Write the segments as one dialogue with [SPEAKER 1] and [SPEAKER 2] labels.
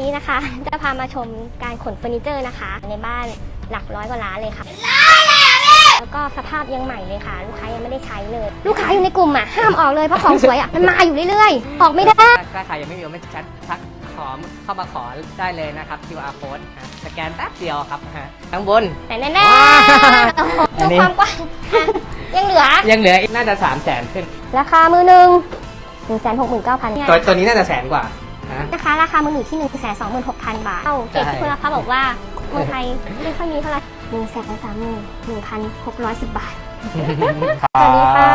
[SPEAKER 1] นี้นะคะ จะพามาชมการขนเฟอร์นิเจอร์นะคะ ในบ้านหลักร้อยกว่าล้านเลยค่ะ แล้วก็สภาพยังใหม่เลยค่ะ ลูกค้ายังไม่ได้ใช้เลย ลูกค้าอยู่ในกลุ่มอะห้ามออกเลยเพราะของสวยอะมันมาอยู่เรื่อยๆ ออกไม่ได้
[SPEAKER 2] ถ้าใครยังไม่มีไม่ชัดทักขอเข้ามาขอได้เลยนะครับ QR code ฮะสแกนแป๊บเดียวครับฮะข้างบน
[SPEAKER 1] แต่แน่
[SPEAKER 2] ว้าว
[SPEAKER 1] ๆโอ้โห
[SPEAKER 2] อัน
[SPEAKER 1] ดู
[SPEAKER 2] นี้
[SPEAKER 1] ความกว้างอะยังเหลือ
[SPEAKER 2] ยังเหลืออีกน่าจะ3 0 0แสนขึ้น
[SPEAKER 1] ราคามือหนึ่งหนึ่งแสนหกหมื่นเก้าพัน
[SPEAKER 2] ตัวตัวนี้น่าจะแสนกว่า นะ
[SPEAKER 1] นะคะราคามือหนึ่งที่หนึ่งแสนสองหมื่นหกพันบาทเอ้าเจ๊ที่คุณรับบอกว่าเมืองไทยไม่ค่อยมีเท่าไหร่หนึ่งแสนสามหมื่นหนึ่งพันหกร้อยสิบบาทสวัสดีค่ะ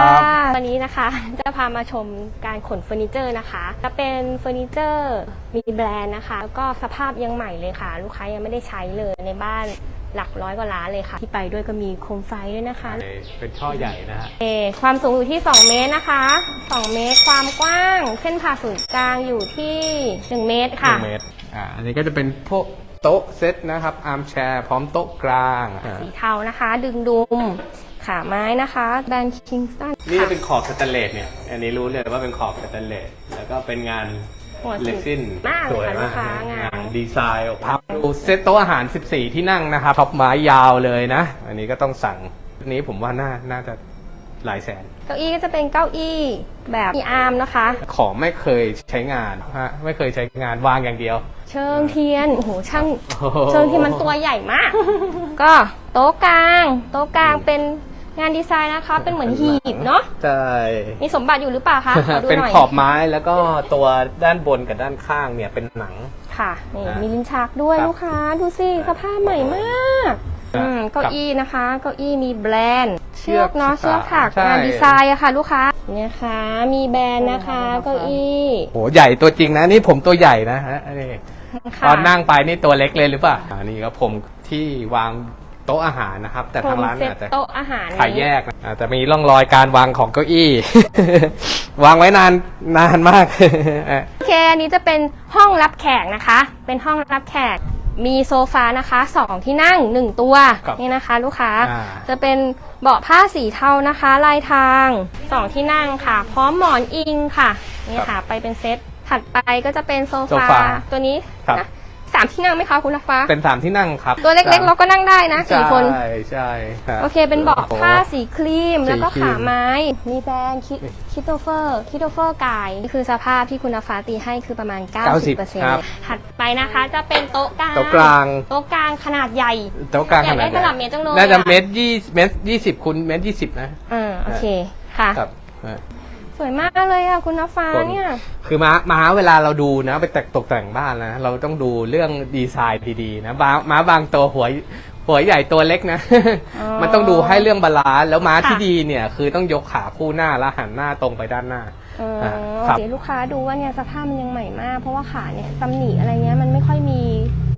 [SPEAKER 1] วันนี้นะคะจะพามาชมการขนเฟอร์นิเจอร์นะคะ จะเป็นเฟอร์นิเจอร์มีแบรนด์นะคะ แล้วก็สภาพยังใหม่เลยค่ะ ลูกค้ายังไม่ได้ใช้เลยในบ้าน หลักร้อยกว่าล้านเลยค่ะ ที่ไปด้วยก็มีโคมไฟด้วยนะคะ
[SPEAKER 3] เป็นช่อใหญ่นะฮะ
[SPEAKER 1] เอความสูงอยู่ที่ 2 เมตรนะคะ 2 เมตรความกว้าง เส้นผ่าศูนย์กลางอยู่ที่ 1 เมตร
[SPEAKER 3] ห
[SPEAKER 1] ค่ะ
[SPEAKER 3] นึ่งเมตรอ่าอันนี้ก็จะเป็นพวกโต๊ะเซตนะครับอาร์มแชร์พร้อมโต๊ะกลางอ่า
[SPEAKER 1] สีเทานะคะ ดึงดุมขาไม้นะคะแบรนด์คิงสตัน
[SPEAKER 3] นี่จะเป็นขอบสแตนเลสเนี่ย อันนี้รู้เลยว่าเป็นขอบสแตนเลสแล้วก็เป็นงาน
[SPEAKER 1] หัว
[SPEAKER 3] เล
[SPEAKER 1] สี
[SPEAKER 3] ซิน
[SPEAKER 1] มาก
[SPEAKER 3] ส
[SPEAKER 1] เล
[SPEAKER 3] วย
[SPEAKER 1] ยค่ะลู
[SPEAKER 3] มากก
[SPEAKER 1] ค้างาน
[SPEAKER 3] ดีไซน์ออกพับดูเซตโต๊ะอาหาร 14 ที่นั่งนะครับท็อปไม้ยาวเลยนะ อันนี้ก็ต้องสั่งอันนี้ผมว่าน่าน่าจะหลายแสน
[SPEAKER 1] เก้าอี้ก็จะเป็นเก้าอี้แบบมีอาร์มนะคะ
[SPEAKER 3] ของไม่เคยใช้งานฮะไม่เคยใช้งานวางอย่างเดียว
[SPEAKER 1] เชิงเทียนโอ้โหช่าง
[SPEAKER 3] โอ้โห
[SPEAKER 1] เชิงเทียนมันตัวใหญ่มาก ก็โต๊ะกลาง โต๊ะกลางเป็น งานดีไซน์นะคะ เป็นเหมือนหีบเนาะ
[SPEAKER 3] ใช่
[SPEAKER 1] มีสมบัติอยู่หรือเปล่าคะขอดู
[SPEAKER 3] เป็น
[SPEAKER 1] หน่อย
[SPEAKER 3] ขอบไม้แล้วก็ตัวด้านบนกับด้านข้างเนี่ยเป็นหนัง
[SPEAKER 1] ค่ะนี่
[SPEAKER 3] อ่ามี
[SPEAKER 1] มีลิ้นชักด้วย
[SPEAKER 3] ครับ
[SPEAKER 1] ลูกค้าดูสิสภาพใหม่มาก
[SPEAKER 3] ครับ
[SPEAKER 1] อืมเก้าอี้นะคะเก้าอี้มีแบรนด์
[SPEAKER 3] เชื
[SPEAKER 1] เชื
[SPEAKER 3] อ
[SPEAKER 1] อกกเนาะ
[SPEAKER 3] ใช่
[SPEAKER 1] เชือกถัก
[SPEAKER 3] ใช่
[SPEAKER 1] งานดีไซน์อะค่ะ ลูกค้าเนี่ยค่ะมีแบรนด์นะคะเก้าอี้
[SPEAKER 3] โหใหญ่ตัวจริงนะนี่ผมตัวใหญ่นะฮะอันนี้
[SPEAKER 1] ค่ะ
[SPEAKER 3] ตอนนั่งไปนี่ตัวเล็กเลยหรือเปล่าอันนี้ก็ผมที่วาง โต๊ะอาหารนะครับ แต่
[SPEAKER 1] พร
[SPEAKER 3] ทาง
[SPEAKER 1] ม
[SPEAKER 3] ร้าน
[SPEAKER 1] เซ็ต
[SPEAKER 3] อาจจะ
[SPEAKER 1] โต๊ะอาหาร
[SPEAKER 3] ขายแยกนะอาจจะมีร่องรอยการวางของเก้าอี้ วางไว้นานนานมาก
[SPEAKER 1] โอเคอันนี้จะเป็นห้องรับแขกนะคะ เป็นห้องรับแขกมีโซฟานะคะสองที่นั่งหนึ่งตัว
[SPEAKER 3] ครับ
[SPEAKER 1] นี่นะคะ ลูกค้า
[SPEAKER 3] อ่า
[SPEAKER 1] จะเป็นเบาะผ้าสีเทานะคะลายทางสองที่นั่งค่ะ พร้อมหมอนอิงค่ะนี่ค่ะ ไปเป็นเซตถัดไปก็จะเป็นโซ
[SPEAKER 3] โซ
[SPEAKER 1] ฟา
[SPEAKER 3] ฟา
[SPEAKER 1] ตัวนี้
[SPEAKER 3] ครับ
[SPEAKER 1] นะสามที่นั่งไหมคะคุณนักฟ้า
[SPEAKER 3] เป็นสามที่นั่งครับ
[SPEAKER 1] ตัวเล็กๆ เราก็นั่งได้นะสี่คน
[SPEAKER 3] ใช่ใช่รับ
[SPEAKER 1] โอเค เป็นเบาะผ้าสีครีม
[SPEAKER 3] สี
[SPEAKER 1] แล้วก็
[SPEAKER 3] ครีม
[SPEAKER 1] ขาไม้ มีแบรนด์คิโตเฟอร์ คิโตเฟอร์กายนี่คือสภาพที่คุณฟ้าตีให้คือประมาณ 90%
[SPEAKER 3] ครับ
[SPEAKER 1] ถัดไปนะคะจะเป็นโต๊ะกลาง
[SPEAKER 3] โต๊ะกลาง
[SPEAKER 1] โต๊ะกลางขนาดใหญ่
[SPEAKER 3] โต๊ะกลาง
[SPEAKER 1] อยากได้
[SPEAKER 3] ขนาด
[SPEAKER 1] ตลับเมตรจังเลย
[SPEAKER 3] น่าจะ
[SPEAKER 1] อะ
[SPEAKER 3] เมตรยี่เมตรยี่สิบคูณเมตรยี่สิบนะ
[SPEAKER 1] อ่าโอเคค่ะ
[SPEAKER 3] ครับอ่า
[SPEAKER 1] สวยมากเลยอะคุณฟ้า
[SPEAKER 3] ผม
[SPEAKER 1] เนี่ย
[SPEAKER 3] คือมามาเวลาเราดูนะ ไปแต่งตกแต่งบ้านนะ เราต้องดูเรื่องดีไซน์ดีๆนะม้าม้าบางตัวหัวหัวใหญ่ตัวเล็กนะ
[SPEAKER 1] อ๋อ
[SPEAKER 3] มันต้องดูให้เรื่องบาลานซ์แล้วม้า
[SPEAKER 1] ค่ะ
[SPEAKER 3] ที่ดีเนี่ย คือต้องยกขาคู่หน้าแล้วหันหน้าตรงไปด้านหน้า
[SPEAKER 1] เออ
[SPEAKER 3] อ่าครับ
[SPEAKER 1] เดี๋ยวลูกค้าดูว่าเนี่ยสภาพมันยังใหม่มาก เพราะว่าขาเนี่ยตำหนิอะไรเงี้ยมันไม่ค่อยมี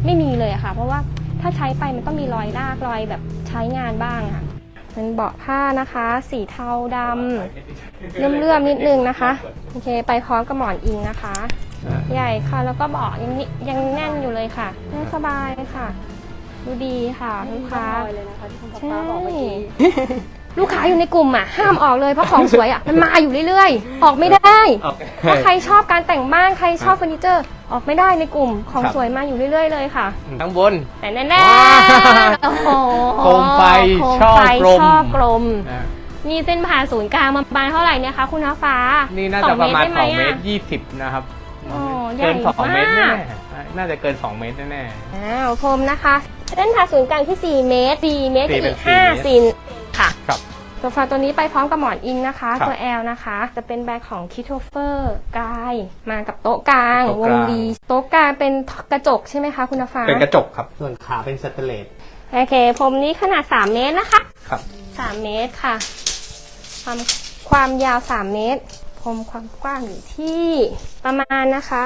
[SPEAKER 1] ไม่มีเลยอะค่ะ เพราะว่าถ้าใช้ไปมันต้องมีรอยลากรอยแบบใช้งานบ้างค่ะ เป็นเบาะผ้านะคะ สีเทาดำเลื่อมๆนิดนึงนะคะ โอเค ไปพร้อมกับหมอนอิงนะคะ ใหญ่ค่ะ แล้วก็เบาะยังนิยังแน่นอยู่เลยค่ะนั่งสบายค่ะ ดูดีค่ะลูกค้าใช่ลูกค้าอยู่ในกลุ่มอะห้ามออกเลยเพราะของสวยอะมันมาอยู่เรื่อยๆ ออกไม่ได้ถ้าใครชอบการแต่งบ้านใครชอบเฟอร์นิเจอร์ ออกไม่ได้ในกลุ่มของ
[SPEAKER 3] ครับ
[SPEAKER 1] สวยมาอยู่เรื่อยๆเลยค่ะ
[SPEAKER 3] ข้างบน
[SPEAKER 1] แต่แน่ๆโอ้โห
[SPEAKER 3] โคมไฟ
[SPEAKER 1] โคม
[SPEAKER 3] ช่อ
[SPEAKER 1] ไฟ
[SPEAKER 3] กลม
[SPEAKER 1] ช่อกลม
[SPEAKER 3] อะ
[SPEAKER 1] มีเส้นผ่าศูนย์กลางประมาณเท่าไหร่เนี่ยคะคุณน้าฟ้า
[SPEAKER 3] นี่น่า
[SPEAKER 1] ส
[SPEAKER 3] จะ
[SPEAKER 1] อง
[SPEAKER 3] ประมาณ
[SPEAKER 1] ได้ไห
[SPEAKER 3] สองเม
[SPEAKER 1] อะ
[SPEAKER 3] ตรยี่สิบนะครับ
[SPEAKER 1] โอ้ใหญ่
[SPEAKER 3] เกินสองเมตรแน่
[SPEAKER 1] มาก
[SPEAKER 3] ๆน่าจะเกินสองเมตรแน่
[SPEAKER 1] อ้าวพรมนะคะ เส้นผ่าศูนย์กลางที่ 4 เมตร4เมตร
[SPEAKER 3] สี่
[SPEAKER 1] กับ
[SPEAKER 3] เป็
[SPEAKER 1] อี
[SPEAKER 3] น
[SPEAKER 1] ก
[SPEAKER 3] สี่
[SPEAKER 1] 5
[SPEAKER 3] เมตร
[SPEAKER 1] ซินค่ะ
[SPEAKER 3] ๆครับ
[SPEAKER 1] โซฟาตัวนี้ไปพร้อมกับหมอนอิงนะคะ
[SPEAKER 3] ครับ
[SPEAKER 1] ตัว L นะคะ จะเป็นแบรนด์ของคิโทเฟอร์กายมากับโต๊ะกลาง
[SPEAKER 3] โต๊ะ
[SPEAKER 1] ว
[SPEAKER 3] ก
[SPEAKER 1] ง
[SPEAKER 3] ลาง
[SPEAKER 1] ดีโต๊ะกลางเป็นกระจกใช่ไหมคะคุณฟ้า
[SPEAKER 3] เป็นกระจกครับส่วนขาเป็นสแตนเลส
[SPEAKER 1] โอเคพรมนี้ขนาด 3 เมตรนะคะ
[SPEAKER 3] ครับ
[SPEAKER 1] 3 เมตรค่ะ ความความยาว 3 เมตร พรมความกว้างอยู่ที่ประมาณนะคะ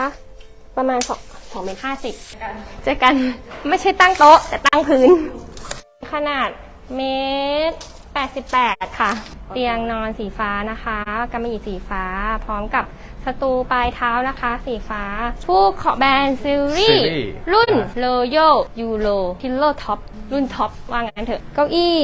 [SPEAKER 1] ประมาณ2 2เมตร50เจอกันไม่ใช่ตั้งโต๊ะแต่ตั้งพื้น ขนาดเมตร 88 ค่ะ เตียงนอนสีฟ้านะคะกำมะหยี่สีฟ้า พร้อมกับสตูปลายเท้านะคะ สีฟ้า ผู้ขอแบรนด์ซิลลี่
[SPEAKER 3] Series
[SPEAKER 1] รุ่น
[SPEAKER 3] อะ
[SPEAKER 1] โ o โยยูโรพิลโลท็อปรุ่นท็อปว่างั้นเถอะ เก้าอี้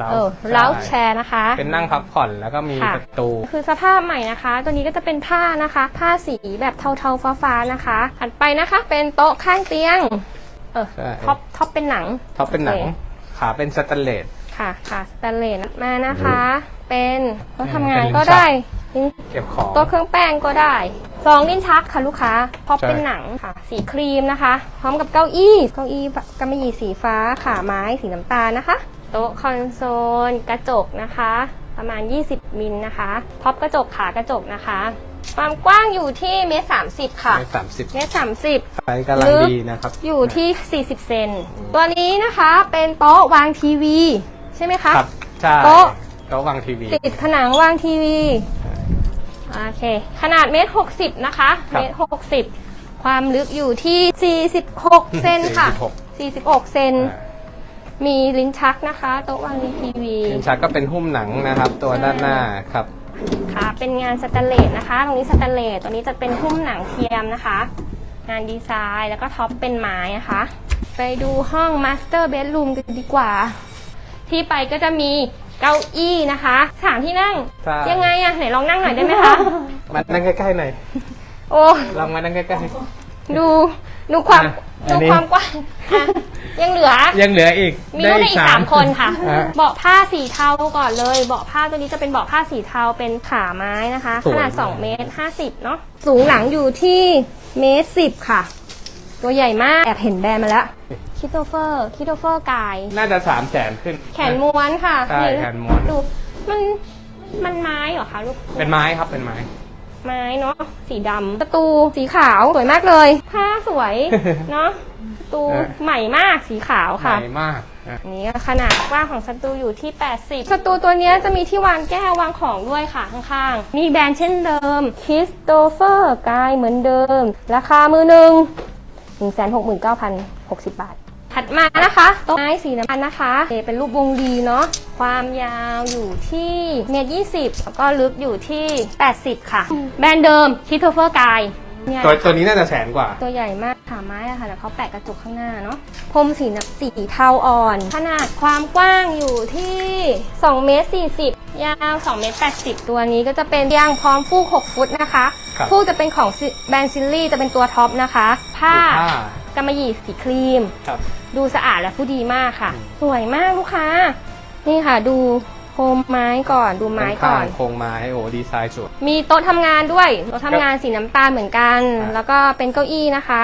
[SPEAKER 3] Lounge
[SPEAKER 1] เออ
[SPEAKER 3] ใช่
[SPEAKER 1] เล้าแชร์นะคะ
[SPEAKER 3] เป็นนั่งพักผ่อนแล้วก็มี
[SPEAKER 1] ค่ะ
[SPEAKER 3] ประตู
[SPEAKER 1] คือสภาพใหม่นะคะ ตัวนี้ก็จะเป็นผ้านะคะ ผ้าสีแบบเทาๆฟ้าๆนะคะถัดไปนะคะ เป็นโต๊ะข้างเตียง เออ
[SPEAKER 3] ใช่
[SPEAKER 1] ท็อปท็อปเป็นหนัง
[SPEAKER 3] ท็อปเป็นหนัง
[SPEAKER 1] โอค
[SPEAKER 3] ขาเป็นสแตนเลส
[SPEAKER 1] ค่ะค่ะสแตนเลสมานะคะ เป็นโต๊ะทำงาน
[SPEAKER 3] เป็นลิ้น
[SPEAKER 1] ก็
[SPEAKER 3] ชัก
[SPEAKER 1] ได้ลิ้น
[SPEAKER 3] เก็บของ
[SPEAKER 1] โต๊ะเครื่องแป้งก็ได้ซองลิ้นชักค่ะลูกค้าท็อป
[SPEAKER 3] ใช่
[SPEAKER 1] เป็นหนังค่ะ สีครีมนะคะ พร้อมกับเก้าอี้เก้าอี้กำมะหยี่สีฟ้าขาไม้สีน้ำตาลนะคะ โต๊ะคอนโซล กระจกนะคะ ประมาณ 20 มิลนะคะท็อปกระจกขากระจกนะคะความกว้างอยู่ที่เมตรสามสิบค่ะ
[SPEAKER 3] เมตรสามสิบ
[SPEAKER 1] เมตรสามสิบ
[SPEAKER 3] ไซส์กำลัง
[SPEAKER 1] ลึก
[SPEAKER 3] ดีนะครับ
[SPEAKER 1] อยู่ที่40เซน ตัวนี้นะคะเป็นโต๊ะวางทีวี ใช่ไหมคะ
[SPEAKER 3] ครับใช่
[SPEAKER 1] โต๊ะ
[SPEAKER 3] โต๊ะวางทีวี
[SPEAKER 1] ติดผนังวางทีวีโอเค ขนาดเมตรหกสิบนะคะ
[SPEAKER 3] ครับ
[SPEAKER 1] เมตรหกสิบความลึกอยู่ที่ 46 เซนค่ะ 46 เซน
[SPEAKER 3] อ่า
[SPEAKER 1] มีลิ้นชักนะคะ โต๊ะวางทีวี
[SPEAKER 3] ลิ้นชักก็เป็นหุ้มหนังนะครับ ตัวด้านหน้าครับ
[SPEAKER 1] ค่ะ เป็นงานสแตนเลสนะคะ ตรงนี้สแตนเลสตัวนี้จะเป็นหุ้มหนังเทียมนะคะ งานดีไซน์แล้วก็ท็อปเป็นไม้นะคะ ไปดูห้องมาสเตอร์เบดรูมกันดีกว่า ที่ไปก็จะมีเก้าอี้นะคะสามที่นั่ง
[SPEAKER 3] ใช่
[SPEAKER 1] ยังไงอะไหนลองนั่งหน่อยได้ไหมคะ
[SPEAKER 3] มานั่งใกล้ๆหน่อย
[SPEAKER 1] โอ้
[SPEAKER 3] ลองมานั่งใกล้
[SPEAKER 1] ดูดูความ
[SPEAKER 3] อะอั
[SPEAKER 1] ดู
[SPEAKER 3] นนี้
[SPEAKER 1] ความกว้างอะยังเหลือ
[SPEAKER 3] ๆ ยังเหลืออีก
[SPEAKER 1] มีลูกได้อีกสามคนค่ะ
[SPEAKER 3] ฮะ
[SPEAKER 1] เบาะผ้าสีเทาก่อนเลย เบาะผ้าตัวนี้จะเป็นเบาะผ้าสีเทาเป็นขาไม้นะคะ
[SPEAKER 3] สวย
[SPEAKER 1] ขนาด
[SPEAKER 3] มาก
[SPEAKER 1] 2เมตร50เนาะ สูงหลังอยู่ที่เมตรสิบค่ะ ตัวใหญ่มาก แอบเห็นแบรนด์มาแล้วคิโตเฟอร์คิโตเฟอร์กาย
[SPEAKER 3] น่าจะสามแสนขึ้น
[SPEAKER 1] แขนม้วนค่ะ
[SPEAKER 3] ใช่แขนม้วน
[SPEAKER 1] ดูมันมันไม้เหรอคะลูก
[SPEAKER 3] เป็นไม้ครับเป็นไม้
[SPEAKER 1] ไม้เนาะสีดำประตูสีขาวสวยมากเลย ผ้าสวยเนาะประตู
[SPEAKER 3] เออ
[SPEAKER 1] ใหม่มากสีขาวค่ะ
[SPEAKER 3] ใหญ่มากนะ
[SPEAKER 1] อันนี้ขนาดกว้างของสตูอยู่ที่ 80 สตูตัวเนี้ยจะมีที่วางแก้ววางของด้วยค่ะข้างๆ มีแบรนด์เช่นเดิม Christopher กายเหมือนเดิม ราคามือหนึ่ง169,060 บาท ถัดมานะคะโต๊ะไม้สีน้ำตาลนะคะเอ่อเป็นรูปวงรีเนาะความยาวอยู่ที่เมตร20แล้วก็ลึกอยู่ที่ 80 ค่ะ แบรนด์เดิม Christopher กายเนี่ย
[SPEAKER 3] ตัวตัวนี้น่าจะแสนกว่า
[SPEAKER 1] ตัวใหญ่มากขาไม้อะค่ะแล้วเขาแปะกระจกข้างหน้าเนาะพรมสีน้ำสีเทาอ่อน ขนาดความกว้างอยู่ที่2เมตร40 ยาว2เมตร80 ตัวนี้ก็จะเป็นยางพร้อมฟูก 6 ฟุตนะคะ
[SPEAKER 3] ครับ
[SPEAKER 1] ฟูกจะเป็นของซิแบรนด์ซิลลี่จะเป็นตัวท็อปนะคะ ผ้า
[SPEAKER 3] ผ้า กำ
[SPEAKER 1] มะหยี่สีครีม
[SPEAKER 3] ครับ
[SPEAKER 1] ดูสะอาดและผู้ดีมากค่ะสวยมากลูกค้า นี่ค่ะ ดูโคมไม้ก่อนดูไม้ก่อน
[SPEAKER 3] ข้างๆโครงไม้โอ้ดีไซน์สวย
[SPEAKER 1] มีโต๊ะทำงานด้วยโต๊ะทำงานสีน้ำตาลเหมือนกัน
[SPEAKER 3] ครับ
[SPEAKER 1] แล้วก็เป็นเก้าอี้นะคะ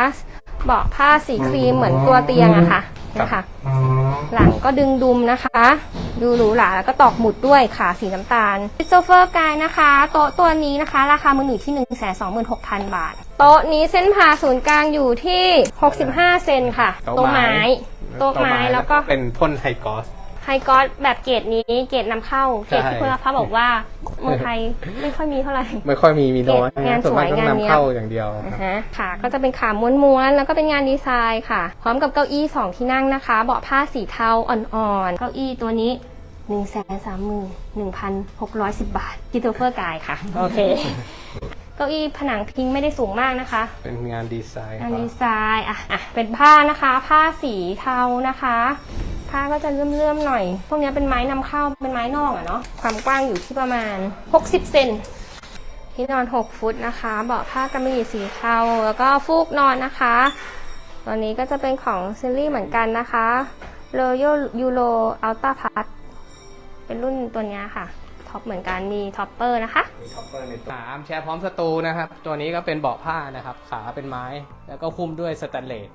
[SPEAKER 1] เบาะผ้าสีครีมเหมือนตัวเตียงอะค่ะ
[SPEAKER 3] ครับ
[SPEAKER 1] นะคะ หลังก็ดึงดุมนะคะ ดูหรูหราแล้วก็ตอกหมุดด้วยขาสีน้ำตาลโซเฟอร์กายนะคะ โต๊ะตัวนี้นะคะ ราคามือหนึ่งที่ 1 2 6 0 0 0 บาท โต๊ะนี้เส้นผ่าศูนย์กลางอยู่ที่ 65 เซนค่ะ โต๊ะไม้ โต๊ะไม้แล้วก็
[SPEAKER 3] เป็นพ่นไฮกอส
[SPEAKER 1] ไฮกอสแบบเกรดนี้เกรดนำเข้าเกรดที่
[SPEAKER 3] ใช่
[SPEAKER 1] คุณฟ้าบอกว่าเมืองไทยไม่ค่อยมีเท่าไหร่
[SPEAKER 3] ไม่ค่อยมีมีน้อย
[SPEAKER 1] งาน
[SPEAKER 3] ส่วนมาก
[SPEAKER 1] สวย
[SPEAKER 3] ต้อง
[SPEAKER 1] งานเนี้
[SPEAKER 3] นำ
[SPEAKER 1] ย
[SPEAKER 3] เข้าอย่างเดียวค
[SPEAKER 1] อ่า
[SPEAKER 3] รับ
[SPEAKER 1] ฮะค่ะ ก็จะเป็นขาม้วนๆ แล้วก็เป็นงานดีไซน์ค่ะ พร้อมกับเก้าอี้ 2 ที่นั่งนะคะ เบาะผ้าสีเทาอ่อนๆ เก้าอี้ตัวนี้ 1 3 1 6 1 0 บาทกิโตเฟอร์กายค่ะ โอเค เก้าอี้ผนังพิงไม่ได้สูงมากนะคะ
[SPEAKER 3] เป็นงานดีไซน์
[SPEAKER 1] งาน
[SPEAKER 3] ครับ
[SPEAKER 1] ดีไซน์อะอะเป็นผ้านะคะ ผ้าสีเทานะคะ ผ้าก็จะเลื่อมๆหน่อย พวกนี้เป็นไม้นำเข้าเป็นไม้นอกอะเนาะความกว้างอยู่ที่ประมาณ 60 เซนที่นอน 6 ฟุตนะคะ เบาะผ้ากำมะหยี่สีเทาแล้วก็ฟูกนอนนะคะตัวนี้ก็จะเป็นของซิลลี่เหมือนกันนะคะ Royal Euro Ultra Plus เป็นรุ่นตัวนี้ค่ะท็อปเหมือนกันมีท็อปเปอร์นะคะ
[SPEAKER 3] มีท็อปเปอร์ในตัวอาร์มแชร์พร้อมสตูนะครับ ตัวนี้ก็เป็นเบาะผ้านะครับ ขาเป็นไม้แล้วก็คุ้มด้วยสแตนเลส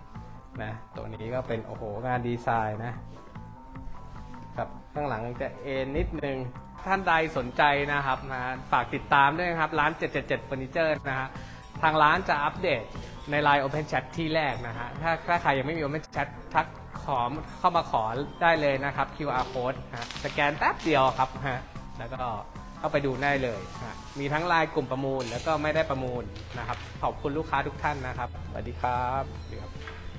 [SPEAKER 3] นะ ตัวนี้ก็เป็นโอ้โหงานดีไซน์นะ ข้างหลังจะเอ็นนิดนึง ท่านใดสนใจนะครับนะฝากติดตามด้วยนะครับ ร้าน 777เฟอร์นิเจอร์นะฮะทางร้านจะอัปเดตใน Line Open Chat ที่แรกนะฮะถ้าถ้าใครยังไม่มี Open Chat ทักขอเข้ามาขอได้เลยนะครับ QR code ฮะสแกนแป๊บเดียวครับฮะแล้วก็เข้าไปดูได้เลยฮะมีทั้งไลน์กลุ่มประมูลแล้วก็ไม่ได้ประมูลนะครับ ขอบคุณลูกค้าทุกท่านนะครับสวัสดีครับสวัสดีครับ